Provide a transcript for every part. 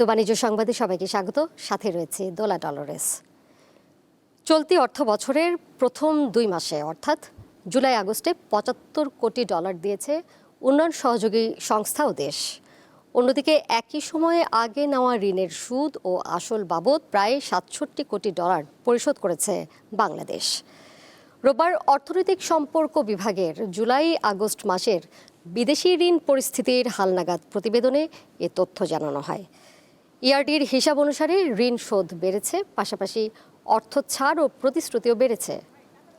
দীপ্ত বাণিজ্য সংবাদে সবাইকে স্বাগত। সাথে রয়েছে দোলা ডলরেস। চলতি অর্থ বছরের প্রথম দুই মাসে, অর্থাৎ জুলাই আগস্টে পঁচাত্তর কোটি ডলার দিয়েছে উন্নয়ন সহযোগী সংস্থা ও দেশ। অন্যদিকে একই সময়ে আগে নেওয়া ঋণের সুদ ও আসল বাবদ প্রায় সাতষট্টি কোটি ডলার পরিশোধ করেছে বাংলাদেশ। রোববার অর্থনৈতিক সম্পর্ক বিভাগের জুলাই আগস্ট মাসের বিদেশি ঋণ পরিস্থিতির হালনাগাদ প্রতিবেদনে এ তথ্য জানানো হয়। ইআরডির হিসাব অনুসারে ঋণ শোধ বেড়েছে, পাশাপাশি অর্থ ছাড় ও প্রতিশ্রুতিও বেড়েছে।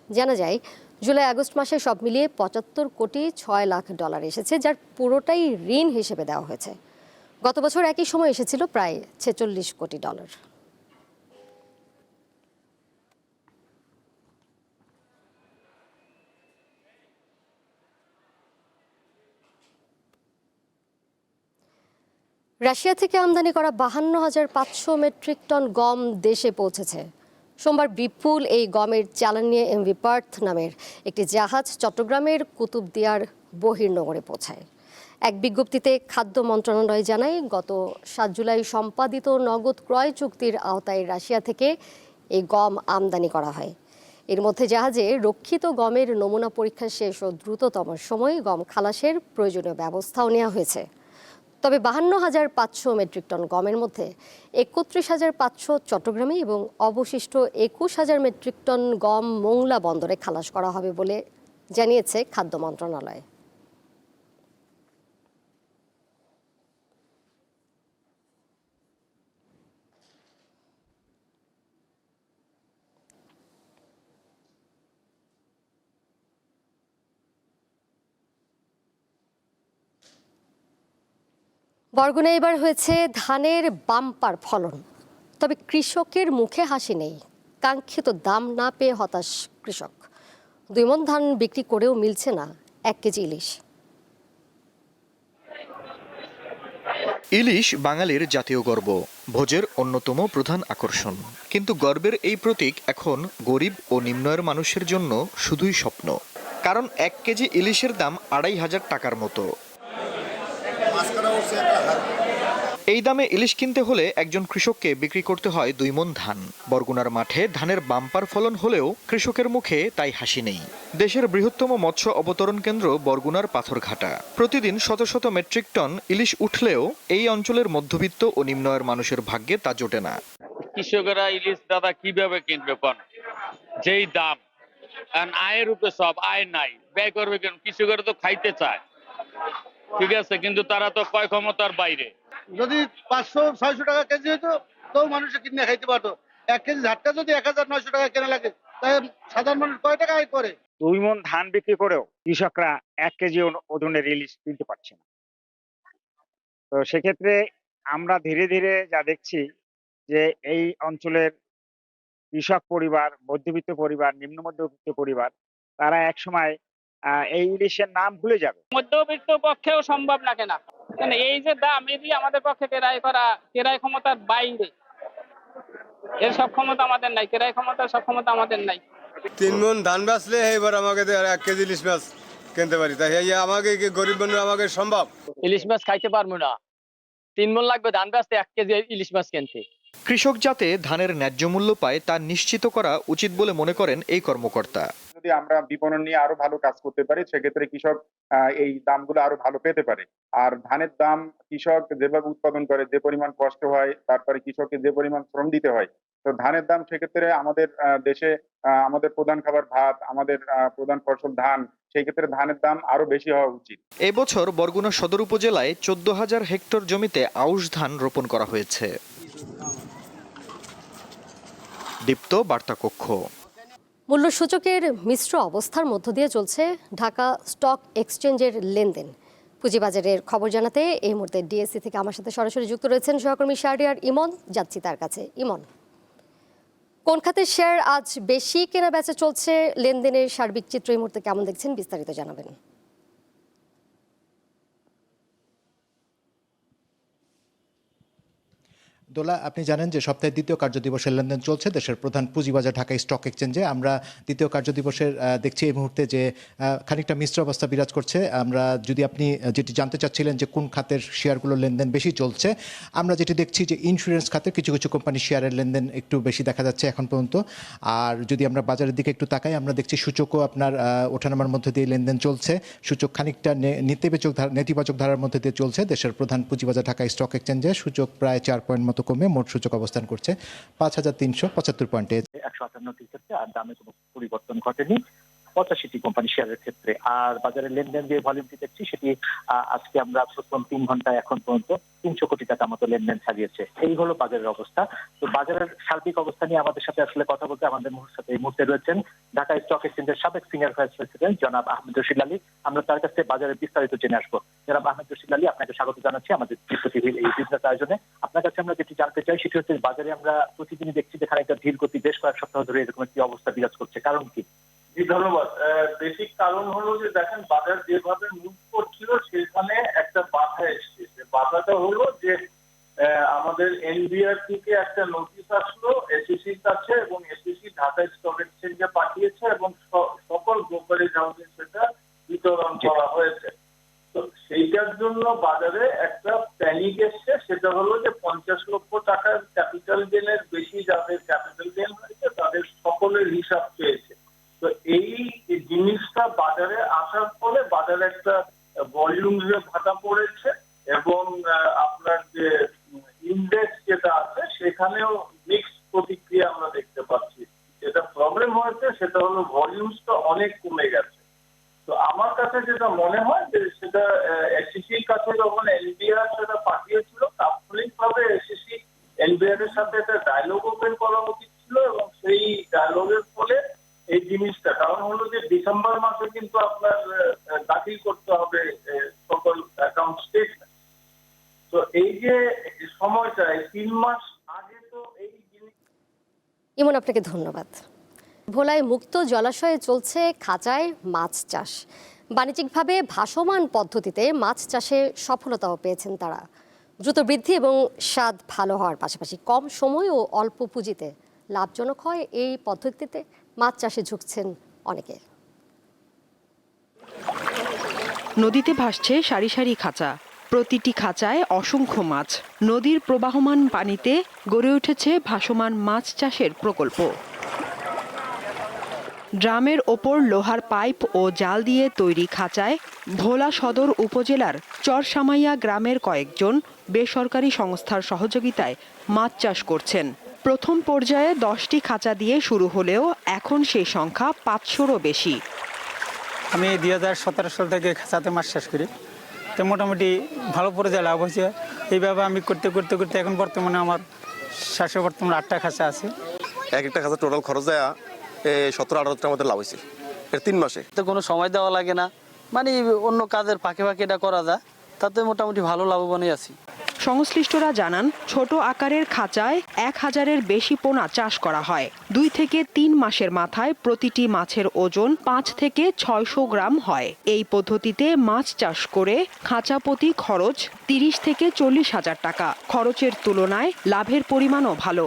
জানা যায়, জুলাই আগস্ট মাসে সব মিলিয়ে পঁচাত্তর কোটি ছয় লাখ ডলার এসেছে, যার পুরোটাই ঋণ হিসেবে দেওয়া হয়েছে। গত বছর একই সময় এসেছিল প্রায় ছেচল্লিশ কোটি ডলার। রাশিয়া থেকে আমদানি করা বাহান্ন হাজার পাঁচশো মেট্রিক টন গম দেশে পৌঁছেছে। সোমবার বিপুল এই গমের চালান নিয়ে এমভি পার্থ নামের একটি জাহাজ চট্টগ্রামের কুতুবদিয়ার বহির্নগরে পৌঁছায়। এক বিজ্ঞপ্তিতে খাদ্য মন্ত্রণালয় জানায়, গত সাত জুলাই সম্পাদিত নগদ ক্রয় চুক্তির আওতায় রাশিয়া থেকে এই গম আমদানি করা হয়। এর মধ্যে জাহাজে রক্ষিত গমের নমুনা পরীক্ষা শেষ ও দ্রুততম সময়ে গম খালাসের প্রয়োজনীয় ব্যবস্থাও নেওয়া হয়েছে। তবে বাহান্ন হাজার পাঁচশো মেট্রিক টন গমের মধ্যে একত্রিশ হাজার পাঁচশো চট্টগ্রামে এবং অবশিষ্ট একুশ হাজার মেট্রিক টন গম মোংলা বন্দরে খালাস করা হবে বলে জানিয়েছে খাদ্য মন্ত্রণালয়। বরগুনা এবার হয়েছে ধানের বাম্পার ফলন। তবে কৃষকের মুখে হাসি নেই। কাঙ্ক্ষিত দাম না পেয়ে হতাশ কৃষক। দুই মন ধান বিক্রি করেও মিলছে না এক কেজি ইলিশ। ইলিশ বাঙালির জাতীয় গর্ব, ভোজের অন্যতম প্রধান আকর্ষণ। কিন্তু গর্বের এই প্রতীক এখন গরিব ও নিম্নয়ের মানুষের জন্য শুধুই স্বপ্ন। কারণ এক কেজি ইলিশের দাম আড়াই হাজার টাকার মতো। এই দামে ইলিশ কিনতে হলে একজন কৃষককে বিক্রি করতে হয় দুই মন ধান। বরগুনার মাঠে ধানের বাম্পার ফলন হলেও কৃষকের মুখে তাই হাসি নেই। দেশের বৃহত্তম মৎস্য অবতরণ কেন্দ্র বরগুনার পাথরঘাটা। প্রতিদিন শত শত মেট্রিক টন ইলিশ উঠলেও এই অঞ্চলের মধ্যবিত্ত ও নিম্নয়ের মানুষের ভাগ্যে তা জোটে না। কৃষকেরা ইলিশ দাদা কীভাবে কিনবে কোন? যেই দাম। আয়ের উপরে সব আয় নাই। ব্যয় করবে কেন? কৃষকেরা তো খাইতে চায়। ঠিক আছে কিন্তু তারা তো ক্রয় ক্ষমতার বাইরে। যদি পাঁচশো ছয়শো টাকা কেজি হতো তো মানুষে কিনে খাইতে পারতো। এক কেজি ঝাটকা যদি এক হাজার নয়শো টাকা কেনা লাগে তাহলে সাধারণ মানুষ কয় টাকা আয় করে? দুই মন ধান বিক্রি করেও কৃষকরা এক কেজি ওজনের ইলিশ কিনতে পারছে না। তো সেক্ষেত্রে আমরা ধীরে ধীরে যা দেখছি যে এই অঞ্চলের কৃষক পরিবার মধ্যবিত্ত পরিবার নিম্ন মধ্যবিত্ত পরিবার তারা একসময় আহ, এই ইলিশের নাম ভুলে যাবে। মধ্যবিত্ত পক্ষেও সম্ভব না? কেনা এই যে দাম এটি আমাদের পক্ষে ক্রয় করা ক্রয় ক্ষমতার বাইরে। এর সব ক্ষমতা আমাদের নাই ক্রয় ক্ষমতার সব ক্ষমতা আমাদের নাই। তিন মন ধান বেচলে এবার আমাকে দে- এক কেজি ইলিশ মাছ কিনতে পারি। তাই এই আমাকে কি গরিব মানুষ আমাকে সম্ভব? ইলিশ মাছ খাইতে পারব না। তিন মন লাগবে ধান বেচতে এক কেজি ইলিশ মাছ কিনতে। কৃষক যাতে ধানের ন্যায্য মূল্য পায় তা নিশ্চিত করা উচিত বলে মনে করেন এই কর্মকর্তা। যদি আমরা বিপণন নিয়ে আরও ভালো কাজ করতে পারি, সেক্ষেত্রে কৃষক এই দামগুলো আরও ভালো পেতে পারে। আর ধানের দাম কৃষক যেভাবে উৎপাদন করে, যে পরিমাণ কষ্ট হয়, তারপরে কৃষককে যে পরিমাণ শ্রম দিতে হয়, তো ধানের দাম সেক্ষেত্রে আমাদের দেশে আমাদের প্রধান খাবার ভাত, আমাদের প্রধান ফসল ধান সেই ক্ষেত্রে ধানের দাম আরও বেশি হওয়া উচিত। এবছর বরগুনা সদর উপজেলায় চোদ্দ হাজার হেক্টর জমিতে আউশ ধান রোপণ করা হয়েছে। দীপ্ত বার্তা কক্ষ মূল্য সূচকের মিশ্র অবস্থার মধ্য দিয়ে চলছে ঢাকা স্টক এক্সচেঞ্জের লেনদেন। পুঁজিবাজারের খবর জানাতে এই মুহূর্তে ডিএসসি থেকে আমার সাথে সরাসরি যুক্ত রয়েছেন সহকর্মী শাহরিয়ার ইমন, যাচ্ছি তার কাছে। ইমন, কোন খাতের শেয়ার আজ বেশি কেনা বেচা চলছে? লেনদেনের সার্বিক চিত্র এই মুহূর্তে কেমন দেখছেন? বিস্তারিত জানাবেন। দোলা আপনি জানেন যে সপ্তাহের দ্বিতীয় কার্যদিবসের লেনদেন চলছে, দেশের প্রধান পুঁজিবাজার ঢাকা স্টক এক্সচেঞ্জে। আমরা দ্বিতীয় কার্যদিবসের দেখছি এই মুহূর্তে যে খানিকটা মিশ্র অবস্থা বিরাজ করছে। আমরা যদি আপনি যেটি জানতে চাচ্ছিলেন যে কোন খাতের শেয়ারগুলোর লেনদেন বেশি চলছে, আমরা যেটি দেখছি যে ইন্স্যুরেন্স খাতের কিছু কিছু কোম্পানির শেয়ারের লেনদেন একটু বেশি দেখা যাচ্ছে এখন পর্যন্ত। আর যদি আমরা বাজারের দিকে একটু তাকাই, আমরা দেখছি সূচকও আপনার ওঠানামার মধ্যে দিয়ে লেনদেন চলছে। সূচক খানিকটা নেতিবাচক নেতিবাচক ধারার মধ্যে দিয়ে চলছে। দেশের প্রধান পুঁজিবাজার ঢাকা স্টক এক্সচেঞ্জে সূচক প্রায় চার পয়েন্ট মতো কমে মোট সূচক অবস্থান করছে পাঁচ হাজার তিনশো পঁচাত্তর পয়েন্টে। একশো আটান্নটির ক্ষেত্রে আর দামে কোনো পরিবর্তন ঘটেনি। পঁচাশিটি কোম্পানি শেয়ারের ক্ষেত্রে। আর বাজারে লেনদেন যে ভলিউমটি দেখছি, সেটি আজকে আমরা প্রথম তিন ঘন্টায় এখন পর্যন্ত তিনশো কোটি টাকা মতো লেনদেন ছাড়িয়েছে এই হলো বাজারের অবস্থা। তো বাজারের সার্বিক অবস্থা নিয়ে আমাদের সাথে আসলে কথা বলতে আমাদের সাথে এই মুহূর্তে রয়েছেন ঢাকা স্টক এক্সচেঞ্জের সাবেক সিনিয়র ভাইস প্রেসিডেন্ট জনাব আহমেদ রশিদ আলী। আমরা তার কাছ বাজারের বিস্তারিত জেনে আসব। জনাব আহমেদ রশিদ আলী, আপনাকে স্বাগত জানাচ্ছি আমাদের টিভির এই বিজনেস আয়োজনে। আপনার কাছে আমরা যেটি জানতে চাই, সেটি হচ্ছে বাজারে আমরা প্রতিদিনই দেখছি যেখানে একটা ধীর গতি বেশ কয়েক সপ্তাহ ধরে এরকম একটি অবস্থা বিরাজ করছে। কারণ কি? জি ধন্যবাদ। বেসিক কারণ হলো যে দেখেন বাজার যেভাবে মুভ করছিল সেখানে একটা বাধা এসছে। বাধাটা হলো যে আমাদের এনবিআর থেকে একটা নোটিশ আসলো এসিসির কাছে এবং এসিসি ঢাকা স্টক এক্সচেঞ্জে পাঠিয়েছে এবং সকল ব্রোকারেজ হাউসে সেটা বিতরণ করা হয়েছে। তো সেইটার জন্য বাজারে একটা প্যানিক এসছে। সেটা হলো যে পঞ্চাশ লক্ষ টাকার ক্যাপিটাল গেনের বেশি যাদের ক্যাপিটাল গেন হয়েছে তাদের সকলের হিসাব পেয়েছে তো এই জিনিসটা বাজারে আসার ফলে একটা ভলিউম ভাটা পড়েছে এবং আপনার যে ইন্ডেক্স যেটা আছে, সেখানেও মিক্স প্রতিক্রিয়া আমরা দেখতে পাচ্ছি। যেটা প্রবলেম হয়েছে, সেটা হলো ভলিউমসটা অনেক কমে গেছে। তো আমার কাছে যেটা মনে হয় যে, সেটা এসিসির কাছে যখন এনবিআর সেটা পাঠিয়েছিল, তাৎক্ষণিকভাবে এসিসি এনবিআর এর সাথে একটা ডায়লগ ওপেন করা উচিত ছিল এবং সেই ডায়লগের ফলে এই জিনিসটা। কারণ হলো যে ডিসেম্বর মাসে কিন্তু আপনার দাখিল করতে হবে সকল অ্যাকাউন্ট স্টেটমেন্ট তো এই যে সময়টা তিন মাস আগে তো এই জিনিস ইমন, আপনাকে ধন্যবাদ। ভোলায় মুক্ত জলাশয়ে চলছে খাঁচায় মাছ চাষ। বাণিজ্যিকভাবে ভাসমান পদ্ধতিতে মাছ চাষে সফলতাও পেয়েছেন তারা। দ্রুত বৃদ্ধি এবং স্বাদ ভালো হওয়ার পাশাপাশি কম সময় ও অল্প পুঁজিতে লাভজনক হয় এই পদ্ধতিতে। মাছ চাষে ঝুঁকছেন অনেকে। নদীতে ভাসছে সারি সারি খাঁচা। প্রতিটি খাঁচায় অসংখ্য মাছ। নদীর প্রবাহমান পানিতে গড়ে উঠেছে ভাসমান মাছ চাষের প্রকল্প। ড্রামের ওপর লোহার পাইপ ও জাল দিয়ে তৈরি খাঁচায় ভোলা সদর উপজেলার চরসামাইয়া গ্রামের কয়েকজন বেসরকারি সংস্থার সহযোগিতায় মাছ চাষ করছেন। প্রথম পর্যায়ে দশটি খাঁচা দিয়ে শুরু হলেও এখন সেই সংখ্যা পাঁচশোরও বেশি। আমি দুই হাজার সতেরো সাল থেকে খাঁচাতে মাছ চাষ করি। তো মোটামুটি ভালো পর্যায়ে লাভ হয়েছে। এইভাবে আমি করতে করতে করতে এখন বর্তমানে আমার শ্বাসে বর্তমানে আটটা খাঁচা আছে। এক একটা খাঁচা টোটাল খরচ যায় সতেরো আঠারো টাকা আমাদের লাভ হয়েছে। এর তিন মাসে। তো কোনো সময় দেওয়া লাগে না। মানে অন্য কাজের ফাঁকে ফাঁকে এটা করা যায়। তাতে মোটামুটি ভালো লাভবানই আছি। সংশ্লিষ্টরা জানান, ছোট আকারের খাঁচায় এক হাজারের বেশি পোনা চাষ করা হয়। দুই থেকে তিন মাসের মাথায় প্রতিটি মাছের ওজন পাঁচ থেকে ছয়শো গ্রাম হয়। এই পদ্ধতিতে মাছ চাষ করে খাঁচা প্রতি খরচ তিরিশ থেকে চল্লিশ হাজার টাকা। খরচের তুলনায় লাভের পরিমাণও ভালো।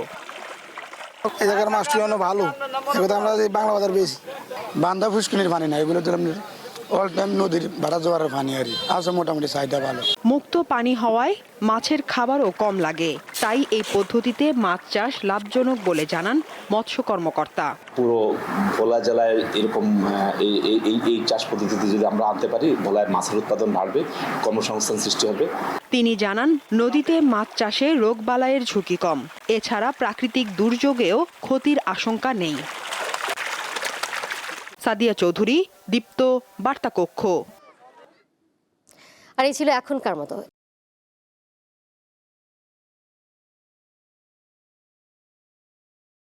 জায়গার মাছটি ভালো। এগুলো আমরা বাংলা বাজার বেশি। বান্ধা ফুসকুনির পানি না এগুলো অল টাইম নদীর ভাড়া জোয়ারের পানি আর আছে মোটামুটি চাহিদা ভালো। মুক্ত পানি হওয়ায় মাছের খাবারও কম লাগে। তাই এই পদ্ধতিতে মাছ চাষ লাভজনক বলে জানান মৎস্য কর্মকর্তা। পুরো ভোলা জেলায় এরকম এই এই- এই এই চাষ পদ্ধতিতে যদি আমরা আনতে পারি ভোলায় মাছের উৎপাদন বাড়বে কর্মসংস্থান সৃষ্টি হবে। তিনি জানান নদীতে মাছ চাষে রোগ রোগবালাইয়ের ঝুঁকি কম। এছাড়া প্রাকৃতিক দুর্যোগেও ক্ষতির আশঙ্কা নেই। সাদিয়া চৌধুরী দীপ্ত বার্তা কক্ষ আর এই ছিল এখনকার মতো।